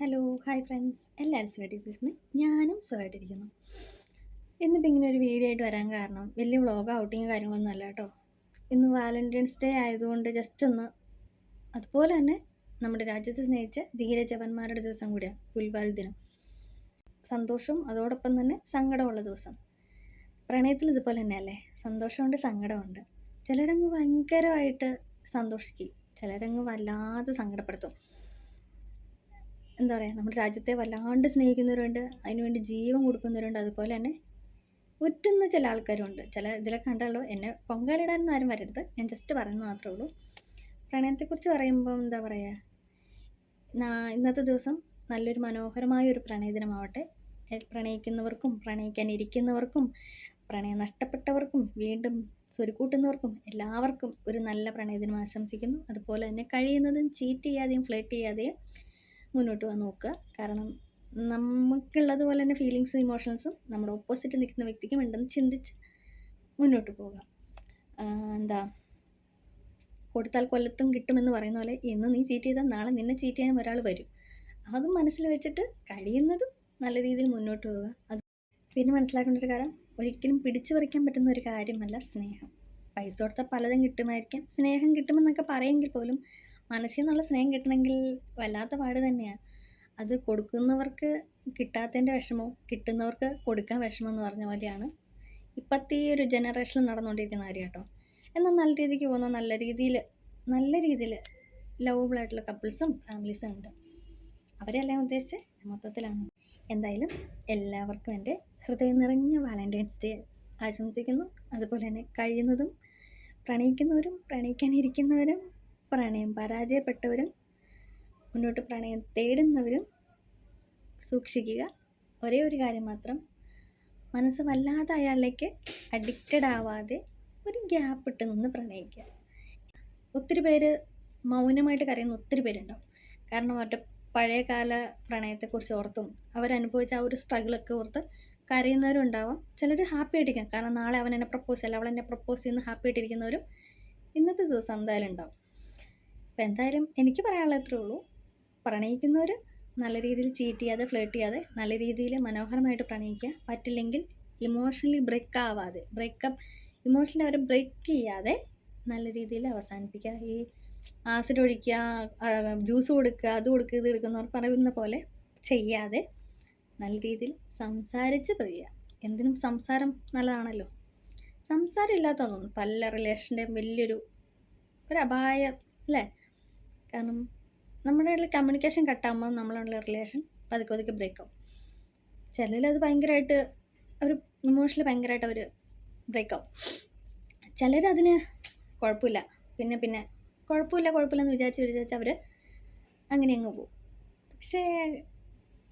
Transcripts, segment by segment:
Hello hi friends എല്ലാവരും സുഖമായിട്ടിരിക്കുന്നു ഞാനും സുഖമായിട്ടിരിക്കുന്നു. ഇന്നിപ്പോൾ ഇങ്ങനെ ഒരു വീഡിയോ ആയിട്ട് വരാൻ കാരണം വലിയ വ്ളോഗ് ഔട്ടിങ് കാര്യങ്ങളൊന്നും അല്ല കേട്ടോ. ഇന്ന് വാലന്റൈൻസ് ഡേ ആയതുകൊണ്ട് ജസ്റ്റ് ഒന്ന് അതുപോലെ തന്നെ നമ്മുടെ രാജ്യത്തെ സ്നേഹിച്ച ധീരജവന്മാരുടെ ദിവസം കൂടിയാണ് പുൽവാൽ ദിനം. സന്തോഷവും അതോടൊപ്പം തന്നെ സങ്കടമുള്ള ദിവസം. പ്രണയത്തിൽ ഇതുപോലെ തന്നെയല്ലേ? സന്തോഷമുണ്ട് സങ്കടമുണ്ട്. ചിലരങ്ങ് ഭയങ്കരമായിട്ട് സന്തോഷിക്കും. ചിലരങ്ങ് വല്ലാതെ സങ്കടപ്പെടുത്തും. എന്താ പറയുക നമ്മുടെ രാജ്യത്തെ വല്ലാണ്ട് സ്നേഹിക്കുന്നവരുണ്ട് അതിനുവേണ്ടി ജീവൻ കൊടുക്കുന്നവരുണ്ട് അതുപോലെ തന്നെ ഒറ്റുന്ന ചില ആൾക്കാരുണ്ട് ചില ഇതിലൊക്കെ കണ്ടല്ലോ എന്നെ പൊങ്കാലിടാനൊന്നും ആരും വരരുത്. ഞാൻ ജസ്റ്റ് പറയുന്നത് മാത്രമേ ഉള്ളൂ. പ്രണയത്തെക്കുറിച്ച് പറയുമ്പോൾ എന്താ പറയുക ഇന്നത്തെ ദിവസം നല്ലൊരു മനോഹരമായ ഒരു പ്രണയദിനമാവട്ടെ പ്രണയിക്കുന്നവർക്കും പ്രണയിക്കാൻ ഇരിക്കുന്നവർക്കും പ്രണയം നഷ്ടപ്പെട്ടവർക്കും വീണ്ടും സ്വരുക്കൂട്ടുന്നവർക്കും എല്ലാവർക്കും ഒരു നല്ല പ്രണയദിനം ആശംസിക്കുന്നു. അതുപോലെ തന്നെ കഴിയുന്നതും ചീറ്റ് ചെയ്യാതെയും ഫ്ലേറ്റ് ചെയ്യാതെയും മുന്നോട്ട് പോകാൻ നോക്കുക. കാരണം നമുക്കുള്ളത് പോലെ തന്നെ ഫീലിങ്സും ഇമോഷൻസും നമ്മുടെ ഓപ്പോസിറ്റ് നിൽക്കുന്ന വ്യക്തിക്കും ഉണ്ടെന്ന് ചിന്തിച്ച് മുന്നോട്ട് പോവുക എന്താ? കൊടുത്താൽ കൊല്ലത്തും കിട്ടുമെന്ന് പറയുന്ന പോലെ ഇന്ന് നീ ചീറ്റ് ചെയ്താൽ നാളെ നിന്നെ ചീറ്റ് ചെയ്യാനും ഒരാൾ വരും. അതും മനസ്സിൽ വെച്ചിട്ട് കഴിയുന്നതും നല്ല രീതിയിൽ മുന്നോട്ട് പോവുക. അത് പിന്നെ മനസ്സിലാക്കേണ്ട ഒരു കാര്യം ഒരിക്കലും പിടിച്ചു പറിക്കാൻ പറ്റുന്ന ഒരു കാര്യമല്ല സ്നേഹം. പൈസ കൊടുത്താൽ പലതും കിട്ടുമായിരിക്കാം. സ്നേഹം കിട്ടുമെന്നൊക്കെ പറയുമെങ്കിൽ പോലും മനസ്സിൽ നിന്നുള്ള സ്നേഹം കിട്ടണമെങ്കിൽ വല്ലാത്ത പാട് തന്നെയാണ് അത് കൊടുക്കുന്നവർക്ക് കിട്ടാത്തതിന്റെ വിഷമവും കിട്ടുന്നവർക്ക് കൊടുക്കാൻ വിഷമം എന്ന് പറഞ്ഞ പോലെയാണ് ഇപ്പോഴത്തെ ഈ ഒരു ജനറേഷനിൽ നടന്നുകൊണ്ടിരിക്കുന്ന കാര്യം കേട്ടോ. എന്നാൽ നല്ല രീതിക്ക് പോകുന്ന നല്ല രീതിയിൽ നല്ല രീതിയിൽ ലവബിളായിട്ടുള്ള കപ്പിൾസും ഫാമിലീസും ഉണ്ട്. അവരെല്ലാം ഉദ്ദേശിച്ച് മൊത്തത്തിലാണ്. എന്തായാലും എല്ലാവർക്കും എന്റെ ഹൃദയം നിറഞ്ഞ വാലന്റൈൻസ് ഡേ ആശംസിക്കുന്നു. അതുപോലെ തന്നെ കഴിയുന്നതും പ്രണയിക്കുന്നവരും പ്രണയിക്കാനിരിക്കുന്നവരും പ്രണയം പരാജയപ്പെട്ടവരും മുന്നോട്ട് പ്രണയം തേടുന്നവരും സൂക്ഷിക്കുക. ഒരേ ഒരു കാര്യം മാത്രം. മനസ്സ് വല്ലാതെ അയാളിലേക്ക് അഡിക്റ്റഡ് ആവാതെ ഒരു ഗ്യാപ്പ് ഇട്ട് നിന്ന് പ്രണയിക്കുക. ഒത്തിരി പേര് മൗനമായിട്ട് കരയുന്ന ഒത്തിരി പേരുണ്ടാവും. കാരണം അവരുടെ പഴയകാല പ്രണയത്തെക്കുറിച്ച് ഓർത്തും അവരനുഭവിച്ച ആ ഒരു സ്ട്രഗിളൊക്കെ ഓർത്ത് കരയുന്നവരും ഉണ്ടാവാം. ചിലർ ഹാപ്പി ആയിട്ടിരിക്കാം. കാരണം നാളെ അവൻ എന്നെ പ്രപ്പോസ് ചെയ്യില്ല അവൾ എന്നെ പ്രപ്പോസ് ചെയ്യുന്ന ഹാപ്പി ആയിട്ടിരിക്കുന്നവരും ഇന്നത്തെ ദിവസം എന്തായാലും ഉണ്ടാവും. അപ്പോൾ എന്തായാലും എനിക്ക് പറയാനുള്ളത് ഇത്രേ ഉള്ളൂ. പ്രണയിക്കുന്നവർ നല്ല രീതിയിൽ ചീറ്റ് ചെയ്യാതെ ഫ്ലേട്ട് ചെയ്യാതെ നല്ല രീതിയിൽ മനോഹരമായിട്ട് പ്രണയിക്കുക. പറ്റില്ലെങ്കിൽ ഇമോഷണലി ബ്രേക്ക് ആവാതെ ബ്രേക്കപ്പ് ഇമോഷണലി അവരെ ബ്രേക്ക് ചെയ്യാതെ നല്ല രീതിയിൽ അവസാനിപ്പിക്കുക. ഈ ആസിഡ് ഒഴിക്കുക ജ്യൂസ് കൊടുക്കുക അത് കൊടുക്കുക ഇത് കൊടുക്കുന്നവർ പറയുന്ന പോലെ ചെയ്യാതെ നല്ല രീതിയിൽ സംസാരിച്ച് പറയുക എന്തിനും സംസാരം നല്ലതാണല്ലോ. സംസാരം ഇല്ലാത്തതൊന്നും പല റിലേഷന്റെയും വലിയൊരു ഒരു അപായം അല്ലേ? കാരണം നമ്മുടെ ഇടയിൽ കമ്മ്യൂണിക്കേഷൻ കട്ടാകുമ്പോൾ നമ്മളുള്ള റിലേഷൻ പതുക്കെ പതുക്കെ ബ്രേക്ക് ആവും. ചിലരിൽ അത് ഭയങ്കരമായിട്ട് ഒരു ഇമോഷണലി ഭയങ്കരമായിട്ട് അവർ ബ്രേക്ക് ആവും. ചിലരതിന് കുഴപ്പമില്ല. പിന്നെ പിന്നെ കുഴപ്പമില്ല കുഴപ്പമില്ല എന്ന് വിചാരിച്ച് വിചാരിച്ച് അവർ അങ്ങനെ അങ്ങ് പോകും. പക്ഷേ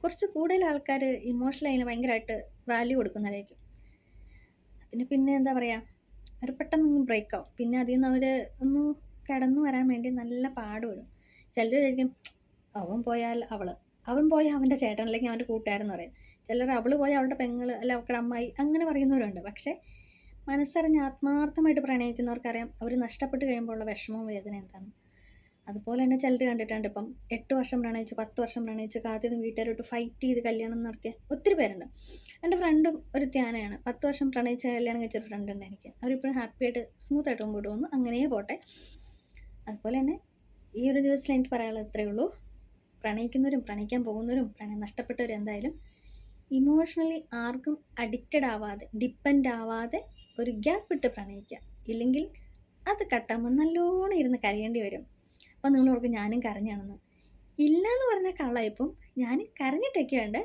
കുറച്ച് കൂടുതൽ ആൾക്കാർ ഇമോഷണൽ അതിന് ഭയങ്കരമായിട്ട് വാല്യൂ കൊടുക്കുന്നവരായിരിക്കും. അതിന് പിന്നെ എന്താ പറയുക അവർ പെട്ടെന്ന് ബ്രേക്ക് ആവും. പിന്നെ അതിൽ നിന്ന് അവർ ഒന്ന് കടന്നു വരാൻ വേണ്ടി നല്ല പാടുപെടും. ചിലർ വിചാരിക്കും അവൻ പോയാൽ അവൾ അവൻ പോയാൽ അവന്റെ ചേട്ടൻ അല്ലെങ്കിൽ അവന്റെ കൂട്ടുകാരെന്ന് പറയും. ചിലർ അവൾ പോയാൽ അവളുടെ പെങ്ങൾ അല്ല അവളുടെ അമ്മായി അങ്ങനെ പറയുന്നവരുണ്ട്. പക്ഷേ മനസ്സറിഞ്ഞ് ആത്മാർത്ഥമായിട്ട് പ്രണയിക്കുന്നവർക്കറിയാം അവർ നഷ്ടപ്പെട്ട് കഴിയുമ്പോഴുള്ള വിഷമവും വേദന എന്താണ്. അതുപോലെ തന്നെ ചിലർ കണ്ടിട്ടുണ്ട് ഇപ്പം എട്ട് വർഷം പ്രണയിച്ച് പത്ത് വർഷം പ്രണയിച്ച് കാത്തിരുന്ന് വീട്ടുകാരോട്ട് ഫൈറ്റ് ചെയ്ത് കല്യാണം നടത്തിയ ഒത്തിരി പേരുണ്ട്. എന്റെ ഫ്രണ്ടും ഒരു ധ്യാനയാണ്. പത്ത് വർഷം പ്രണയിച്ച കല്യാണം കഴിച്ചൊരു ഫ്രണ്ട് ഉണ്ട് എനിക്ക്. അവരിപ്പോഴും ഹാപ്പിയായിട്ട് സ്മൂത്തായിട്ട് മുമ്പോട്ട് പോകുന്നു. അങ്ങനെ പോട്ടെ. അതുപോലെ തന്നെ ഈ ഒരു ദിവസത്തിൽ എനിക്ക് പറയാനുള്ളത് ഇത്രയേ ഉള്ളൂ. പ്രണയിക്കുന്നവരും പ്രണയിക്കാൻ പോകുന്നവരും പ്രണയം നഷ്ടപ്പെട്ടവരും എന്തായാലും ഇമോഷണലി ആർക്കും അഡിക്റ്റഡ് ആവാതെ ഡിപ്പെൻഡ് ആവാതെ ഒരു ഗ്യാപ്പ് ഇട്ട് പ്രണയിക്കുക. ഇല്ലെങ്കിൽ അത് കട്ടാകുമ്പോൾ നല്ലോണം ഇരുന്ന് കരയേണ്ടി വരും. അപ്പോൾ നിങ്ങൾ ഓർക്കും ഞാനും കരഞ്ഞാണെന്ന്. ഇല്ല എന്ന് പറഞ്ഞ കള്ളായപ്പം ഞാൻ കരഞ്ഞിട്ടൊക്കെയുണ്ട്.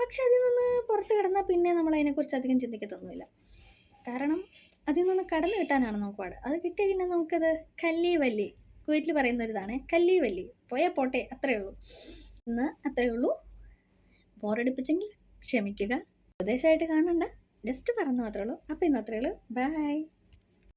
പക്ഷെ അതിൽ നിന്ന് പുറത്ത് കിടന്നാൽ പിന്നെ നമ്മൾ അതിനെക്കുറിച്ച് അധികം ചിന്തിക്കത്തൊന്നുമില്ല. കാരണം അതിൽ നിന്ന് കടന്നു കിട്ടാനാണ് നമുക്ക് പാട്. അത് കിട്ടി കഴിഞ്ഞാൽ നമുക്കത് കല്ലി വല്ലി കുവൈറ്റിൽ പറയുന്ന ഒരു ഇതാണ് കല്ലി വല്ലി പോയാൽ പോട്ടെ അത്രയേ ഉള്ളൂ. ഇന്ന് അത്രയേ ഉള്ളൂ. ബോറടിപ്പിച്ചെങ്കിൽ ക്ഷമിക്കുക. ഉപദേശമായിട്ട് കാണണ്ട. ജസ്റ്റ് പറഞ്ഞു മാത്രമേ ഉള്ളൂ. അപ്പോൾ ഇന്ന് അത്രയേ ഉള്ളൂ. ബൈ